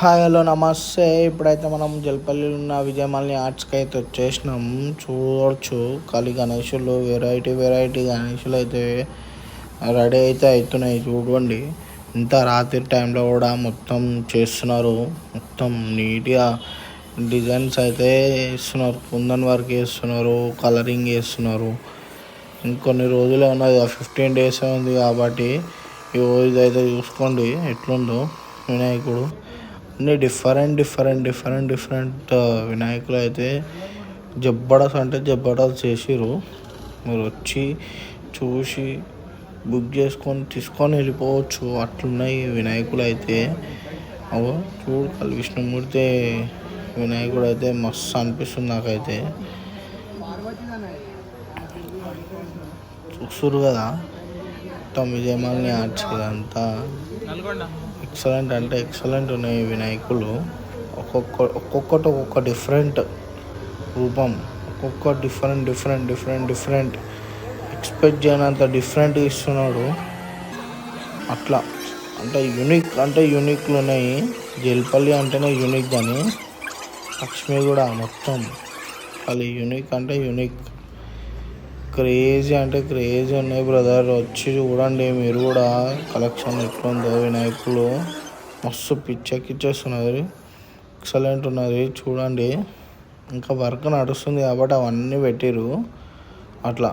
Hi hello నమస్తే. ఇప్పుడైతే మనం జల్పల్లిలో ఉన్న విజయమాలిని ఆర్ట్స్కి అయితే వచ్చేసినాం. చూడవచ్చు ఖాళీ గణేషులు వెరైటీ వెరైటీ గణేషులు అయితే రెడీ అయితే అవుతున్నాయి. చూడండి. ఇంత రాత్రి టైంలో కూడా మొత్తం చేస్తున్నారు. మొత్తం నీట్గా డిజైన్స్ అయితే వేస్తున్నారు. కుందన్ వర్క్ వేస్తున్నారు కలరింగ్ వేస్తున్నారు ఇంకొన్ని రోజులే ఉన్నది. ఫిఫ్టీన్ డేస్ ఉంది కాబట్టి ఈ రోజు అయితే చూసుకోండి. ఎట్లుందో వినాయకుడు. అన్ని డిఫరెంట్ డిఫరెంట్ డిఫరెంట్ డిఫరెంట్ వినాయకులు అయితే జబ్బడస్ అంటే జబ్బడస్ చేసిర్రు. మీరు వచ్చి చూసి బుక్ చేసుకొని తీసుకొని వెళ్ళిపోవచ్చు. అట్లున్నాయి వినాయకులు అయితే. అవో చూడు కలి విష్ణుమూర్తి వినాయకుడు అయితే మస్తు అనిపిస్తుంది నాకైతే. చూస్తురు కదా? మొత్తం విజయమాలిని ఆర్చ్ ఇదంతా ఎక్సలెంట్ అంటే ఎక్సలెంట్ ఉన్నాయి వినాయకులు. ఒక్కొక్క ఒక్కొక్కటి ఒక్కొక్క డిఫరెంట్ రూపం. ఒక్కొక్క different different different different expect చేయనంత different ఇస్తున్నాడు. అట్లా. అంటే యూనిక్ అంటే యూనిక్లు ఉన్నాయి. జల్పల్లి అంటేనే యూనిక్ కానీ లక్ష్మి కూడా మొత్తం. అది యూనిక్ అంటే యూనిక్ క్రేజీ అంటే క్రేజీ ఉన్నాయి బ్రదర్. వచ్చి చూడండి మీరు కూడా కలెక్షన్ ఎట్లుందో. వినాయకులు మస్తు పిచ్చెక్కిచ్చేస్తున్నది ఎక్సలెంట్ ఉన్నది చూడండి. ఇంకా వర్క్ నడుస్తుంది కాబట్టి అవన్నీ పెట్టిర్రు. అట్లా.